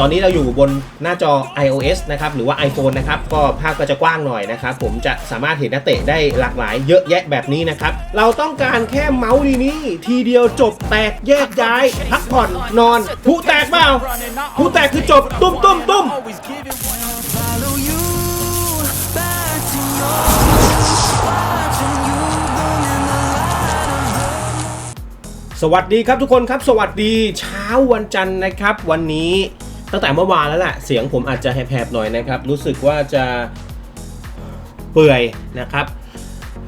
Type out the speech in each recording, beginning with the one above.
ตอนนี้เราอยู่บนหน้าจอ iOS นะครับหรือว่า iPhone นะครับก็ภาพก็จะกว้างหน่อยนะครับผมจะสามารถเห็นนักเตะได้หลากหลายเยอะแยะแบบนี้นะครับเราต้องการแค่เมาส์ดีนี้ ทีเดียวจบแตกแยกย้าย พักผ่อนนอนผู้แตกเปล่าผู้แตกคือจบตุ้มตุ้มตุ้มสวัสดีครับทุกคนครับ สวัสดีเช้าวันจันทร์นะครับ วันนี้ ตั้งแต่เมื่อวานแล้วแหละเสียงผมอาจจะแหบๆหน่อยนะครับ รู้สึกว่าจะเปื่อยนะครับ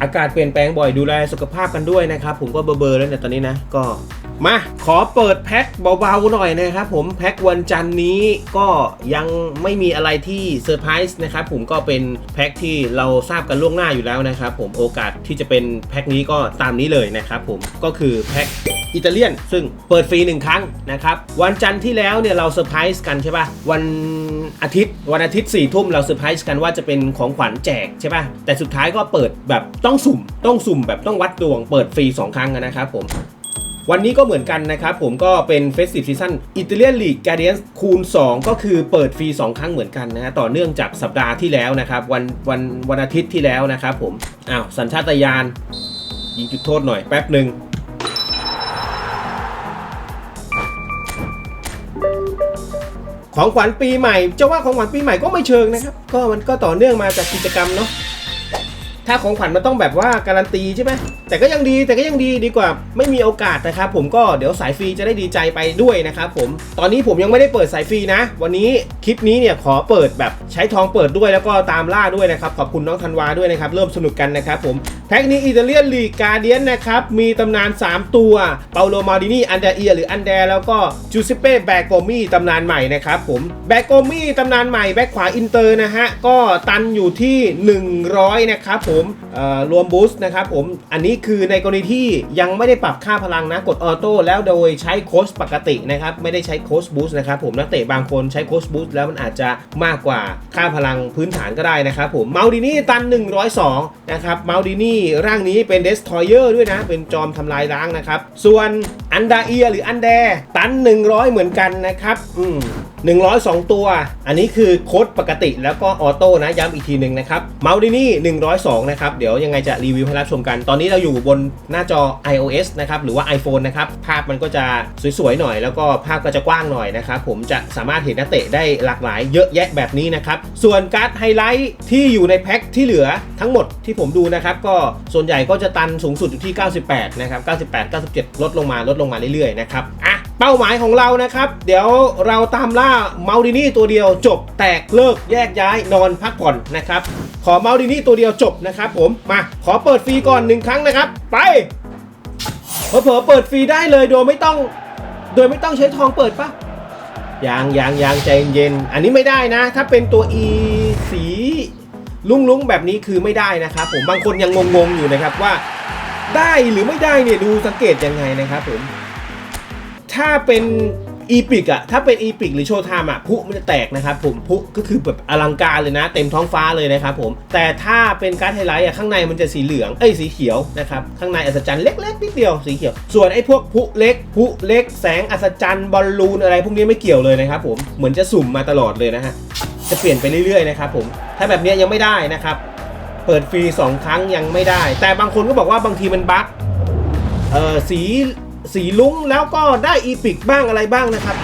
อากาศเปลี่ยนแปลงบ่อยดูแลสุขภาพกันด้วยนะครับ ผมก็เบลอๆแล้วเนี่ยตอนนี้นะก็ มา ขอเปิดแพ็คเบาๆหน่อยนะครับผมแพ็ควันจันนี้ก็ยังไม่มีอะไรที่เซอร์ไพรส์นะครับผมก็เป็นแพ็คที่เราทราบกันล่วงหน้าอยู่แล้วนะครับผมโอกาสที่จะเป็นแพ็คนี้ก็ตามนี้เลยนะครับผมก็คือแพ็คอิตาเลียน ซึ่งเปิดฟรีหนึ่งครั้งนะครับวันจันทร์ที่แล้วเนี่ยเราเซอร์ไพรส์กันใช่ปะวันอาทิตย์วันอาทิตย์4ี่ทุ่มเราเซอร์ไพรส์กันว่าจะเป็นของขวัญแจกใช่ป่ะแต่สุดท้ายก็เปิดแบบต้องสุ่มต้องสุ่มแบบต้องวัดดวงเปิดฟรี 2 ครั้งนะครับผม วันนี้ก็เหมือนกันนะครับ ผมก็เป็น Festive Season Italian League Guardians คูณ 2 ก็คือเปิดฟรี 2 ครั้งเหมือนกันนะฮะต่อเนื่องจากสัปดาห์ที่แล้วนะครับ วันวันวันอาทิตย์ที่แล้วนะครับผมอ้าวสัญชาตญาณยิงจุดโทษหน่อยแป๊บหนึ่งของขวัญปีใหม่จะว่าของขวัญปีใหม่ก็ไม่เชิงนะครับ ก็มันก็ต่อเนื่องมาจากกิจกรรมเนาะถ้าของขวัญมันต้องแบบว่าการันตีใช่ไหมแต่ก็ยังดีแต่ก็ยังดีดีกว่าไม่มีโอกาสนะครับผมก็เดี๋ยวสายฟรีจะได้ดีใจไปด้วยนะครับผมตอนนี้ผมยังไม่ได้เปิดสายฟรีนะ วันนี้คลิปนี้เนี่ยขอเปิดแบบใช้ทองเปิดด้วยแล้วก็ตามล่าด้วยนะครับขอบคุณน้องธันวาด้วยนะครับเริ่มสนุกกันนะครับผมแพ็กนี้อิตาเลียนลีการเดียนนะครับมีตำนาน 3 ตัวเปาโลมาดินีอันเดเอียหรืออันเดแล้วก็จูเซเป้แบกโกมี่ตำนานใหม่นะครับผมแบกโกมี่ตำนานใหม่แบ็คขวาอินเตอร์นะฮะก็ตันอยู่ที่ 100 นะครับผมเอ่อรวมบูสต์นะครับผมอันนี้คือในกรณีที่ยังไม่ได้ปรับค่าพลังนะกดออโต้แล้วโดยใช้โค้ชปกตินะครับไม่ได้ใช้โค้ชบูสต์นะครับผมนักเตะบางคนใช้โค้ชบูสต์แล้วมันอาจจะมากกว่าค่าพลังพื้นฐานก็ได้นะครับผมเมาดินี่ตัน 102 นะครับเมาดินี่ร่างนี้เป็นเดสทอยเออร์ด้วยนะ เป็นจอมทำลายล้างนะครับ ส่วนอันดาเอียหรืออันแดตัน 100 เหมือนกันนะครับ อืม 102 ตัว อันนี้คือโค้ดปกติแล้วก็ออโต้นะย้ำอีกทีหนึ่งนะครับเมาดินี่102 นะครับ เดี๋ยวยังไงจะรีวิวให้รับชมกัน ตอนนี้เราอยู่บนหน้าจอ iOS นะครับ หรือว่า iPhone นะครับ ภาพมันก็จะสวยๆหน่อย แล้วก็ภาพก็จะกว้างหน่อยนะครับ ผมจะสามารถเห็นนักเตะได้หลากหลายเยอะแยะแบบนี้นะครับ ส่วนการ์ดไฮไลท์ที่อยู่ในแพ็คที่เหลือทั้งหมดที่ผมดูนะครับก็ส่วนใหญ่ก็จะตันสูงสุดอยู่ที่ 98 นะครับ 98 97 ลดลงมาลดลงมาเรื่อยๆนะครับอะเป้าหมายของเรานะครับ เดี๋ยวเราตามล่าเมาดินี่ตัวเดียวจบแตกเลิกแยกย้ายนอนพักผ่อนนะครับ ขอเมาดินี่ตัวเดียวจบนะครับผมมาขอเปิดฟรีก่อนหนึ่งครั้งนะครับ ไปเผลอเปิดฟรีได้เลยโดยไม่ต้อง โดยไม่ต้องใช้ทองเปิดปะยางยางยางใจเย็น อันนี้ไม่ได้นะ ถ้าเป็นตัว E สีลุ้งๆแบบนี้คือไม่ได้นะครับผมบางคนยังงงๆอยู่นะครับว่า ได้หรือไม่ได้เนี่ยดูสังเกตยังไงนะครับผม ถ้าเป็นอีพิกอะถ้าเป็นอีพิกหรือโชว์ไทม์อะพุมันจะแตกนะครับผมพุก็คือแบบอลังการเลยนะ เต็มท้องฟ้าเลยนะครับผม แต่ถ้าเป็นการ์ดไฮไลท์อะข้างในมันจะสีเหลืองเอ้ยสีเขียวนะครับข้างในอัศจรรย์เล็กๆนิดเดียวสีเขียว ส่วนไอ้พวกพุเล็กพุเล็กแสงอัศจรรย์บอลลูนอะไรพวกนี้ไม่เกี่ยวเลยนะครับผมเหมือนจะสุ่มมาตลอดเลยนะฮะจะเปลี่ยนไปเรื่อยๆนะครับผมถ้าแบบเนี้ยยังไม่ได้นะครับเปิดฟรีสองครั้งยังไม่ได้ แต่บางคนก็บอกว่าบางทีมันบั๊กเอ่อสี สีลุ้งแล้วก็ได้อีพิกบ้างอะไรบ้างนะครับ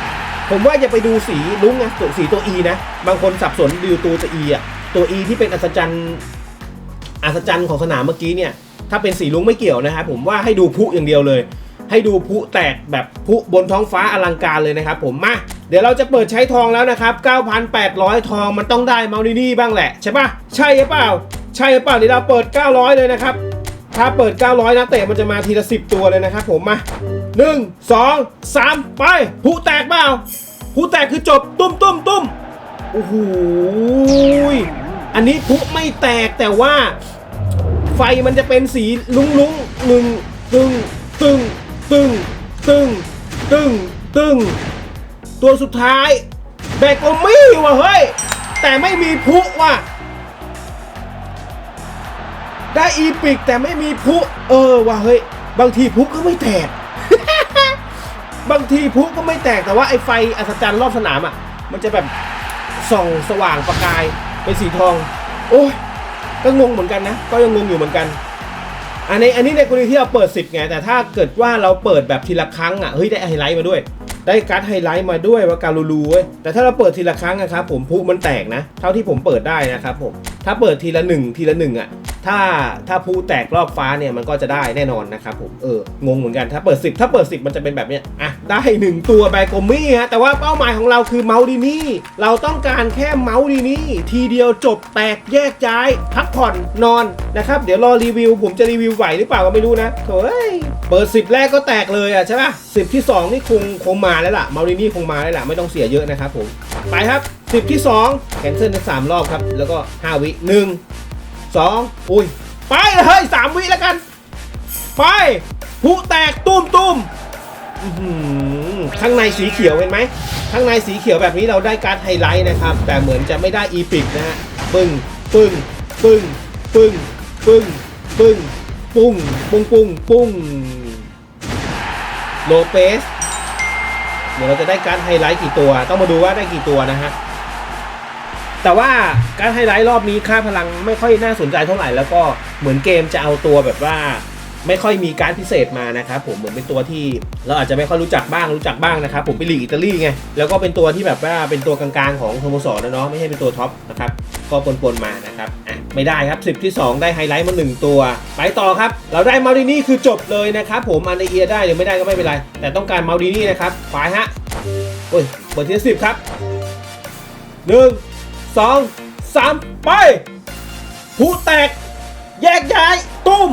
ผมว่าอย่าไปดูสีลุ้งนะตัวสีตัว E นะ บางคนสับสนดูตัวตัว E อะตัว E ที่เป็นอัศจรรย์อัศจรรย์ของสนามเมื่อกี้เนี่ยถ้าเป็นสีลุ้งไม่เกี่ยวนะครับผมว่าให้ดูพุอย่างเดียวเลย ให้ดูพุแตกแบบพุบนท้องฟ้าอลังการเลยนะครับผมมาเดี๋ยวเราจะเปิดใช้ทองแล้วนะครับ 9,800 ทองมันต้องได้มาดินี่บ้างแหละ ใช่ปะใช่หรือเปล่า ใช่หรือเปล่าเดี๋ยวเราเปิด 900 เลยนะครับ ถ้าเปิด 900นะเตะมันจะมาทีละ 10 ตัวเลยนะครับผมมา 1 2 3 ไปผู้แตกเปล่าผู้แตกคือจบตุ้มตุ้มตุ้มโอ้โหยอันนี้ผู้ไม่แตกแต่ว่า ไฟมันจะเป็นสีลุ้งลุ้งหนึ่งตึงตึงตึงตึงตึงตึงตัวสุดท้ายแบกโอมี่ว่ะเฮ้ยแต่ไม่มีพุว่ะ ได้อีพิกแต่ไม่มีพุเออว่ะเฮ้ย บางทีพุก็ไม่แตก บางทีพุก็ไม่แตกแต่ว่าไอ้ไฟอัศจรรย์รอบสนามอะ มันจะแบบส่องสว่างประกายเป็นสีทอง โอ้ยก็งงเหมือนกันนะ ก็ยังงงอยู่เหมือนกัน อันนี้อันนี้ในกรณีที่เราเปิด 10ไงแต่ถ้าเกิดว่าเราเปิดแบบทีละครั้งอะเฮ้ยได้ไฮไลท์มาด้วย ได้การ์ดไฮไลท์มาด้วยว่าการูรูเว้ยแต่ถ้าเราเปิดทีละครั้งนะครับผมพุมันแตกนะ เท่าที่ผมเปิดได้นะครับผมถ้าเปิดทีละหนึ่งทีละหนึ่งอะถ้าถ้าพุแตกรอบฟ้าเนี่ยมันก็จะได้แน่นอนนะครับผมเอองงเหมือนกันถ้าเปิด 10 ถ้าเปิด 10 มันจะเป็นแบบเนี้ยอะได้หนึ่งตัวแบโกมี่ฮะแต่ว่าเป้าหมายของเราคือเมาส์ดีนี่เราต้องการแค่เมาส์ดีนี่ทีเดียวจบแตกแยกย้าย พักผ่อนนอนนะครับเดี๋ยวรอรีวิว ผมจะรีวิวไหวหรือเปล่าก็ไม่รู้นะโถ่เอ้ยเปิด 10 แรกก็แตกเลยอะใช่ป่ะ10 ที่ 2 นี่คงคงมาแล้วล่ะเมาส์ดีนี่คงมาแล้วล่ะไม่ต้องเสียเยอะนะครับผม ไปครับ10ที่2แคนเซิลทั้งสามรอบครับ แล้วก็5วิหนึ่งสองอุ้ย ไปเลยสามวิแล้วกัน ไปผู้แตกตุ้มตุ้มข้างในสีเขียวเห็นไหม ข้างในสีเขียวแบบนี้เราได้การไฮไลท์นะครับ แต่เหมือนจะไม่ได้อีพิกนะฮะปึ้งปึ้งปึ้งปึ้งปึ้งปึ้งปุ้งปุ้งปุ้งปุ้งโลเปส เดี๋ยวเราจะได้การไฮไลท์กี่ตัว ต้องมาดูว่าได้กี่ตัวนะฮะแต่ว่าการไฮไลท์รอบนี้ค่าพลังไม่ค่อยน่าสนใจเท่าไหร่แล้วก็เหมือนเกมจะเอาตัวแบบว่า ไม่ค่อยมีการพิเศษมานะครับผมเหมือนเป็นตัวที่เราอาจจะไม่ค่อยรู้จักบ้างรู้จักบ้างนะครับผมไปลีกอิตาลีไงแล้วก็เป็นตัวที่แบบว่าเป็นตัวกลางๆของสโมสรนะเนาะไม่ใช่เป็นตัวท็อปนะครับก็ปนๆมานะครับอะไม่ได้ครับ 10 ที่ 2 ได้ไฮไลท์มา 1 ตัว ไปต่อครับ เราได้มารินี่คือจบเลยนะครับผมอันในเอียได้หรือไม่ได้ก็ไม่เป็นไร แต่ต้องการมารินี่นะครับไปฮะโอ้ยเปิดที่สิบครับหนึ่งสองสามไป ผู้แตก แยกย้าย ตุ้ม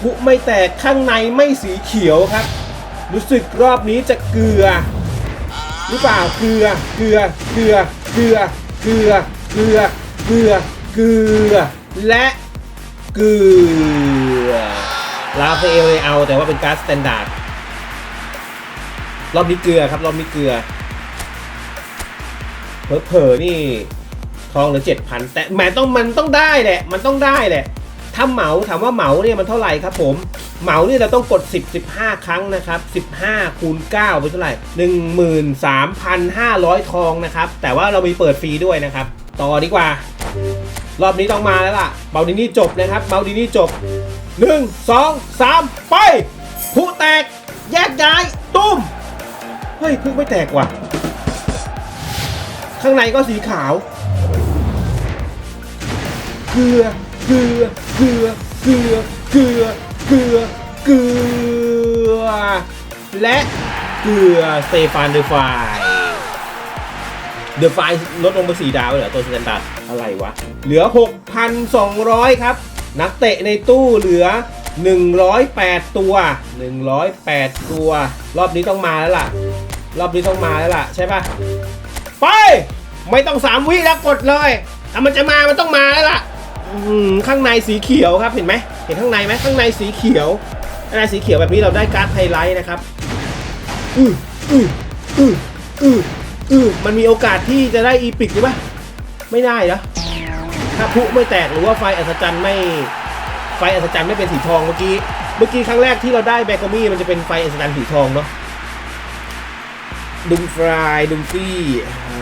ผู้ไม่แตกข้างในไม่สีเขียวครับ รู้สึกรอบนี้จะเกลือ หรือเปล่าเกลือเกลือเกลือเกลือเกลือเกลือเกลือเกลือและเกลือลาเฟเอลเลยเอาแต่ว่าเป็นการ์ดสแตนดาร์ดรอบนี้เกลือครับรอบนี้เกลือเผลอๆนี่ทองเหลือเจ็ดพันแต่แหมต้องมันต้องได้แหละมันต้องได้แหละ ถ้าเหมาถามว่าเหมาเนี่ยมันเท่าไหร่ครับผมเหมาเนี่ยเราต้องกด 10 15 ครั้งนะครับ 15 คูณ 9 เป็นเท่าไหร่ 13,500 ทองนะครับ แต่ว่าเรามีเปิดฟรีด้วยนะครับ ต่อดีกว่า รอบนี้ต้องมาแล้วล่ะ เบาดินี่จบนะครับ เบาดินี่จบ 1 2 3 ไป ผู้แตก แยกย้าย ตุ้ม เฮ้ยเพิ่งไม่แตกว่ะ ข้างในก็สีขาว เกลือ กลือเกลือเกลือเกลือเกลือเกลือ และเกลือเตฟานเดอไฟเดอะไฟลดลงไปสี่ดาวเลยเหรอตัวสแตนดาร์ดอะไรวะ เหลือ 6,200 ครับ นักเตะในตู้เหลือ 108 ตัว 108 ตัว รอบนี้ต้องมาแล้วล่ะ รอบนี้ต้องมาแล้วล่ะ ใช่ปะไป ไม่ต้องสามวิแล้วกดเลยถ้ามันจะมา มันต้องมาแล้วล่ะ ข้างในสีเขียวครับเห็นไหมเห็นข้างในไหมข้างในสีเขียวข้างในสีเขียวแบบนี้เราได้การ์ดไฮไลท์นะครับอืออืออืออืออือมันมีโอกาสที่จะได้อีพิกหรือเปล่าไม่ได้เหรอถ้าพุไม่แตกหรือว่าไฟอัศจรรย์ไม่ไฟอัศจรรย์ไม่เป็นสีทองเมื่อกี้เมื่อกี้ครั้งแรกที่เราได้แบกอมี่มันจะเป็นไฟอัศจรรย์สีทองเนาะดุมฟรายดุมฟี่โอ้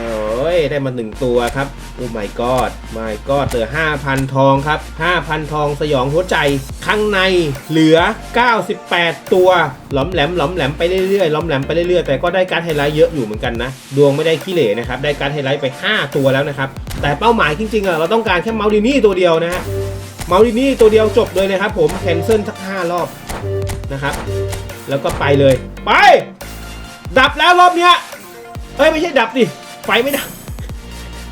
ยได้มาหนึ่งตัวครับ โอ้ my god my god เจอ5,000 ทองครับ 5,000 ทองสยองหัวใจ ข้างในเหลือ 98 ตัว หลอมแหลมหลอมแหลมไปเรื่อยๆหลอมแหลมไปเรื่อยๆ แต่ก็ได้การไฮไลท์เยอะอยู่เหมือนกันนะ ดวงไม่ได้ขี้เหร่นะครับ ได้การไฮไลท์ไป 5 ตัวแล้วนะครับ แต่เป้าหมายจริงๆอะเราต้องการแค่เมาดินี่ตัวเดียวนะฮะ เมาดินี่ตัวเดียวจบเลยนะครับผม แคนเซิลสัก 5 รอบนะครับ แล้วก็ไปเลย ไป ดับแล้วรอบเนี้ยเอ้ยไม่ใช่ดับดิ ไฟไม่ไดับ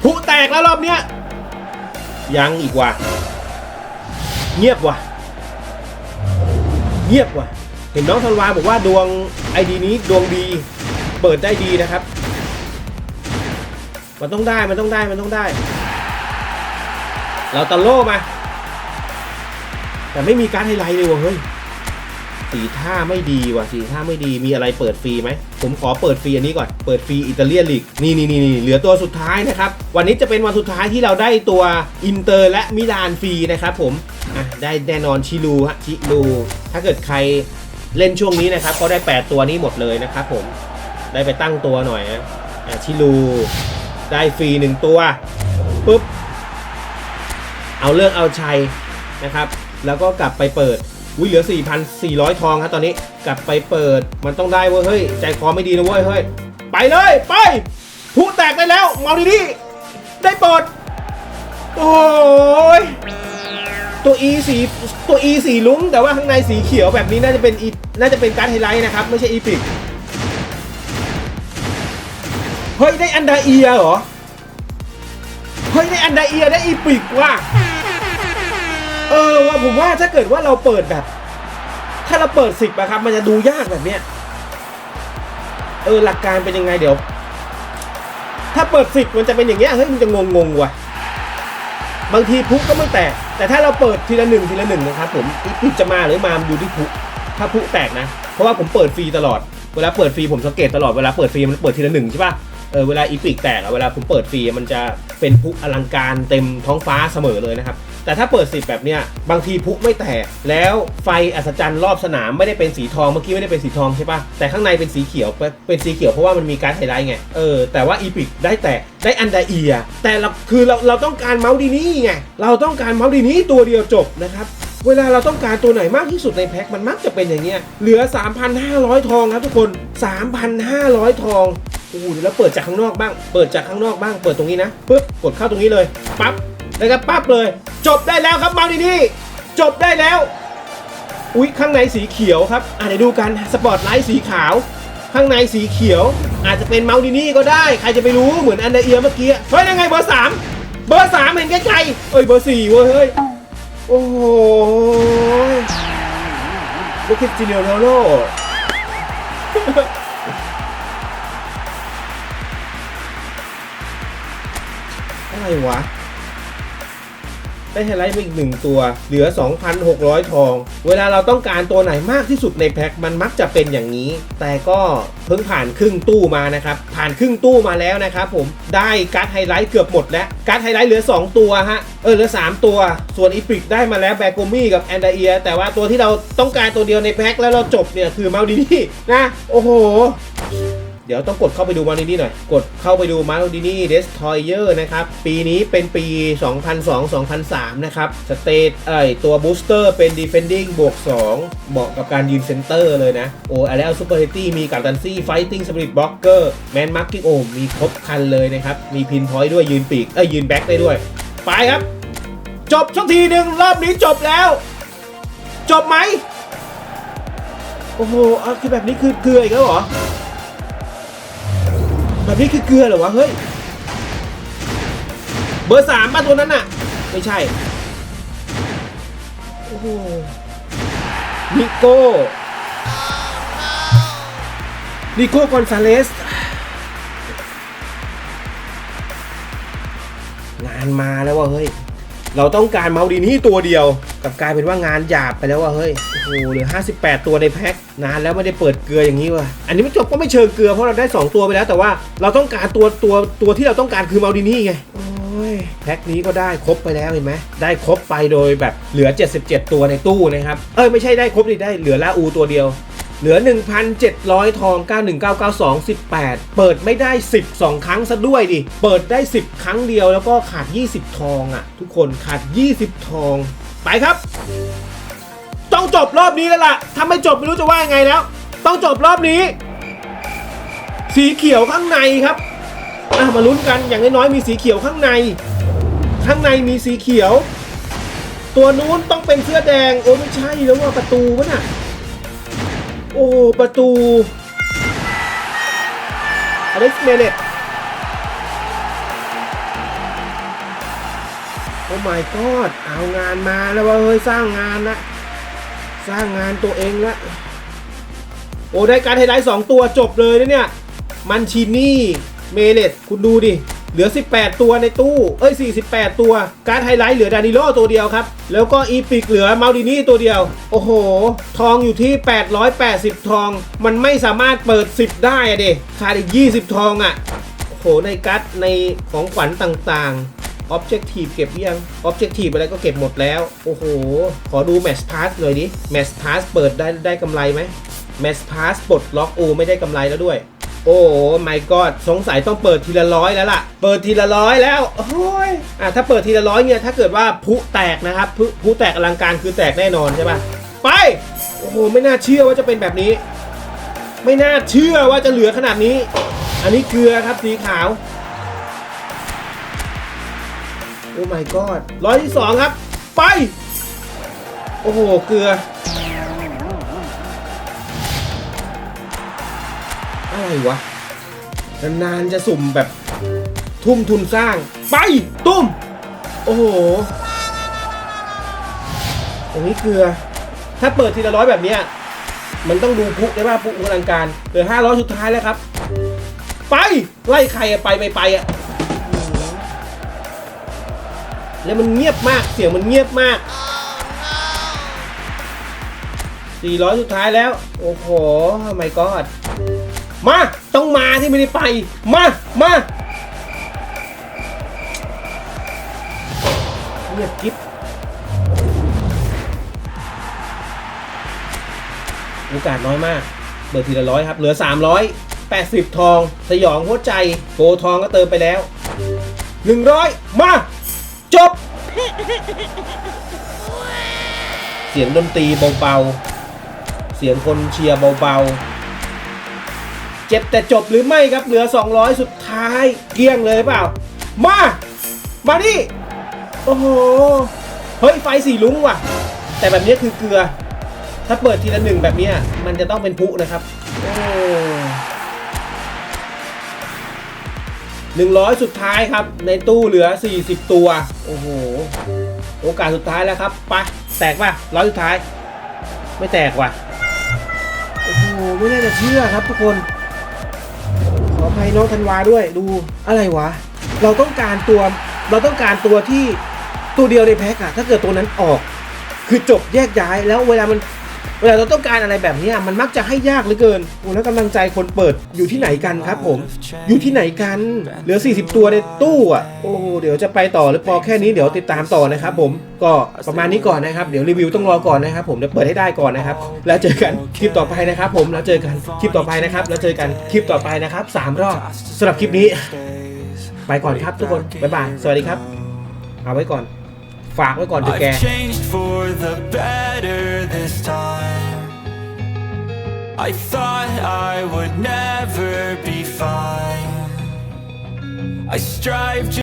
ผู้แตกแล้วรอบเนี้ยยังอีกว่ะเงียบว่ะเงียบว่ะ เห็นน้องธันวาบอกว่าดวงไอดีนี้ดวงดี เปิดได้ดีนะครับ มันต้องได้มันต้องได้มันต้องได้ เราตะโล่มา แต่ไม่มีการไฮไลท์เลยว่ะเฮ้ย สีท่าไม่ดีว่ะสีท่าไม่ดีมีอะไรเปิดฟรีไหม ผมขอเปิดฟรีอันนี้ก่อน เปิดฟรีอิตาเลียนลีกนี่นี่นี่นี่เหลือตัวสุดท้ายนะครับ วันนี้จะเป็นวันสุดท้ายที่เราได้ตัวอินเตอร์และมิลานฟรีนะครับผมได้แน่นอนชิลูฮะชิลูถ้าเกิดใครเล่นช่วงนี้นะครับก็ได้ 8 ตัวนี้หมดเลยนะครับผมได้ไปตั้งตัวหน่อยนะอะชิลูได้ฟรีหนึ่งตัวปุ๊บเอาเรื่องเอาชัยนะครับ แล้วก็กลับไปเปิด อุ้ยเหลือ 4,400 ทองครับตอนนี้กลับไปเปิดมันต้องได้เว้ยเฮ้ย ใจคอไม่ดีนะเว้ยเฮ้ย ไปเลยไปผู้แตกได้แล้วเมาดีดีได้เปิด โอ้ยตัว E สีตัว E สีลุ้งแต่ว่าข้างในสีเขียวแบบนี้น่าจะเป็น E น่าจะเป็นการไฮไลท์นะครับ ไม่ใช่อีพิกเฮ้ย ได้อันดาเอียเหรอ เฮ้ย ได้อันดาเอียได้อีพิกว่ะ เออว่าผมว่าถ้าเกิดว่าเราเปิดแบบ ถ้าเราเปิดสิบอะครับ มันจะดูยากแบบเนี้ยเออหลักการเป็นยังไงเดี๋ยว ถ้าเปิดสิบมันจะเป็นอย่างเงี้ยเฮ้ยมันจะงงงๆว่ะบางทีพุกก็ไม่แตก แต่ถ้าเราเปิดทีละหนึ่งทีละหนึ่งนะครับผมอีพิกจะมาหรือมามอยู่ที่พุกถ้าพุกแตกนะ เพราะว่าผมเปิดฟรีตลอดเวลาเปิดฟรีผมสังเกตตลอดเวลาเปิดฟรีมันเปิดทีละหนึ่งใช่ป่ะเออเวลาอีพิกแตกอะเวลาผมเปิดฟรีมันจะเป็นพุกอลังการเต็มท้องฟ้าเสมอเลยนะครับ แต่ถ้าเปิดสิบแบบเนี้ยบางทีพุกไม่แตก แล้วไฟอัศจรรย์รอบสนามไม่ได้เป็นสีทองเมื่อกี้ไม่ได้เป็นสีทองใช่ปะแต่ข้างในเป็นสีเขียวเป็นสีเขียวเพราะว่ามันมีการไฮไลท์ไงเออแต่ว่าอีพิกได้แตกได้อันดาเอีย แต่เราคือเราเราต้องการเมาส์ดีนี่ไงเราต้องการเมาส์ดีนี่ตัวเดียวจบนะครับเวลาเราต้องการตัวไหนมากที่สุดในแพ็คมันมักจะเป็นอย่างเงี้ยเหลือ 3,500 ทองครับทุกคน 3,500 ทองโอ้โหเดี๋ยวเราเปิดจากข้างนอกบ้าง เปิดจากข้างนอกบ้าง เปิดตรงนี้นะปึ๊บกดเข้าตรงนี้เลยปั๊บ แล้วก็ปั๊บเลย จบได้แล้วครับเมาดีนี่จบได้แล้ว อุ๊ย ข้างในสีเขียวครับอะเดี๋ยวดูกันสปอตไลท์สีขาว ข้างในสีเขียว อาจจะเป็นเมาดินี่ก็ได้ ใครจะไปรู้เหมือนอันเดอร์เอียเมื่อกี้เฮ้ยยังไงเบอร์สามเบอร์สามเห็นใกล้ๆเอ้ยเบอร์สี่เว้ยเฮ้ยโอ้โหลูกคิดจิเนียโรโลอะไรวะ ได้ไฮไลท์มาอีกหนึ่งตัว เหลือ 2,600 ทอง เวลาเราต้องการตัวไหนมากที่สุดในแพ็คมันมักจะเป็นอย่างนี้ แต่ก็เพิ่งผ่านครึ่งตู้มานะครับ ผ่านครึ่งตู้มาแล้วนะครับผมได้การ์ดไฮไลท์เกือบหมดแล้วการ์ดไฮไลท์เหลือ 2 ตัวฮะเออเหลือ 3 ตัว ส่วนอีพิกได้มาแล้วแบโกมี่กับแอนดาเอียแต่ว่าตัวที่เราต้องการตัวเดียวในแพ็คแล้วเราจบเนี่ยคือมาดินี่นะโอ้โห เดี๋ยวต้องกดเข้าไปดูมาดินี่หน่อย กดเข้าไปดูมาดินี่เดสทอยเออร์นะครับ ปีนี้เป็นปี 2002-2003 นะครับ สเตตเอ้ยตัวบูสเตอร์เป็น Defending บวก 2 เหมาะกับการยืนเซนเตอร์เลยนะ โอ้แล้วซูเปอร์เฮตี้มีกัปตันซี่ไฟติ้งสปิริตบล็อกเกอร์แมนมาร์กิ้งโอมีครบคันเลยนะครับ มีพินพอยต์ด้วยยืนปีกเอ้ยยืนแบ็คได้ด้วย ไปครับ จบสักทีหนึ่งรอบนี้จบแล้ว จบไหมโอ้โหเอาคือแบบนี้คือเกลืออีกแล้วเหรอ แบบนี้คือเกลือเหรอวะเฮ้ย เบอร์สามป่ะตัวนั้นน่ะ ไม่ใช่ โอ้โหนิโก้นิโก้กอนซาเลส งานมาแล้วว่ะเฮ้ย เราต้องการเมาดีนี่ตัวเดียวกับกลายเป็นว่างานหยาบไปแล้วว่ะเฮ้ยโอ้โหเหลือ 58 ตัวในแพ็คนานแล้วไม่ได้เปิดเกลืออย่างนี้ว่ะอันนี้ไม่จบก็ไม่เชิงเกลือเพราะเราได้ 2 ตัวไปแล้ว แต่ว่าเราต้องการตัวตัวตัวที่เราต้องการคือเมาดีนี่ไงแพ็คนี้ก็ได้ครบไปแล้วเห็นไหมได้ครบไปโดยแบบเหลือ 77 ตัวในตู้นะครับ เอ้ยไม่ใช่ได้ครบดิได้เหลือลาอูตัวเดียว เหลือ 1,700 ทอง 91992 18 เปิดไม่ได้ 12 ครั้งซะด้วยดิ เปิดได้ 10 ครั้งเดียวแล้วก็ขาด 20 ทองอะ่ะ ทุกคนขาด 20 ทอง ไปครับ ต้องจบรอบนี้แล้วล่ะ ถ้าไม่จบไม่รู้จะว่ายังไงแล้ว ต้องจบรอบนี้ สีเขียวข้างในครับมาลุ้นกันอย่างน้อยๆมีสีเขียวข้างใน ข้างในมีสีเขียว ตัวนู้นต้องเป็นเสื้อแดง โอ้ไม่ใช่แล้วว่าประตูวะน่ะ โอ้ประตูอเล็กซ์เมเลตโอ้ my god เอางานมาแล้วว่าเฮ้ยสร้างงานละสร้างงานตัวเองละโอ้ได้การไฮไลท์สองตัวจบเลยนะเนี่ย มันชินี่ เมเลตคุณดูดิ เหลือ 18 ตัวในตู้ เอ้ย 48 ตัว การดไฮไลท์เหลือดานิโลตัวเดียวครับ แล้วก็อีพิกเหลือมาดินี่ตัวเดียว โอ้โห ทองอยู่ที่ 880 ทอง มันไม่สามารถเปิด 10 ได้อะเดขาดอีก 20 ทองอะ่ะ โอ้โห ในกัดในของขวัญต่างๆ Objective เก็บยัง Objective อะไรก็เก็บหมดแล้ว โอ้โห ขอดู Match Pass หน่อยดิ Match Pass เปิดได้ได้กำไรไหม Match Pass ปลดล็อกโอไม่ได้กำไรแล้วด้วย โอ้ไม่กอดสงสัยต้องเปิดทีละร้อยแล้วล่ะ เปิดทีละร้อยแล้วโอ้ยอะถ้าเปิดทีละร้อยเนี่ยถ้าเกิดว่าพุแตกนะครับพุพุแตกอลังการคือแตกแน่นอนใช่ปะไปโอ้โหไม่น่าเชื่อว่าจะเป็นแบบนี้ ไม่น่าเชื่อว่าจะเหลือขนาดนี้ อันนี้เกลือครับสีขาวโอ้ my god ร้อยที่สองครับ ไป โอ้โหเกลือ อะไรวะนานๆจะสุ่มแบบทุ่มทุนสร้าง ไปตุ้ม โอ้โหตรงนี้เกลือ ถ้าเปิดทีละร้อยแบบเนี้ยมันต้องดูพุได้ป่ะพุอลังการเหลือห้าร้อยสุดท้ายแล้วครับ ไปไล่ใครอะไปไม่ไปอะแล้วมันเงียบมากเสียงมันเงียบมากสี่ร้อยสุดท้ายแล้ว โอ้โหไม่กอด มา ต้องมาที่ไม่ได้ไป มา มาเงียบกิ๊บโอกาสน้อยมากเบิดทีละร้อยครับ เหลือ 380 ทอง สยองหัวใจโกทองก็เติมไปแล้ว 100 มา จบ เสียงดนตรีเบาๆ เสียงคนเชียร์เบาๆ เจ็บแต่จบหรือไม่ครับเหลือ 200 สุดท้ายเกลี้ยงเลยเปล่า มา มาดิโอ้โห เฮ้ย ไฟสีลุ้งว่ะ แต่แบบนี้คือเกลือ ถ้าเปิดทีละหนึ่งแบบเนี้ยมันจะต้องเป็นพุนะครับโอ้หนึ่งร้อยสุดท้ายครับ ในตู้เหลือ 40 ตัว โอ้โห โอกาสสุดท้ายแล้วครับไปแตกป่ะร้อยสุดท้าย ไม่แตกว่ะ โอ้โห ไม่น่าจะเชื่อครับทุกคน ขออภัยน้องธันวาด้วยดูอะไรวะ เราต้องการตัวเราต้องการตัวที่ตัวเดียวในแพ็คอะถ้าเกิดตัวนั้นออก คือจบแยกย้ายแล้วเวลามัน เวลาเราต้องการอะไรแบบนี้มันมักจะให้ยากเหลือเกินโอ้แล้วกำลังใจคนเปิดอยู่ที่ไหนกันครับผม อยู่ที่ไหนกันเหลือ 40 ตัวในตู้อะโอ้เดี๋ยวจะไปต่อหรือพอแค่นี้เดี๋ยวติดตามต่อนะครับผมก็ประมาณนี้ก่อนนะครับเดี๋ยวรีวิวต้องรอก่อนนะครับผมเดี๋ยวเปิดให้ได้ก่อนนะครับแล้วเจอกันคลิปต่อไปนะครับ ผมแล้วเจอกันคลิปต่อไปนะครับ แล้วเจอกันคลิปต่อไปนะครับสามรอบสำหรับคลิปนี้ ไปก่อนครับทุกคนบ๊ายบายสวัสดีครับ เอาไว้ก่อน ฝากไว้ก่อนเดี๋ยวแก I've changed for the better this time. I thought I would never be fine. I strive.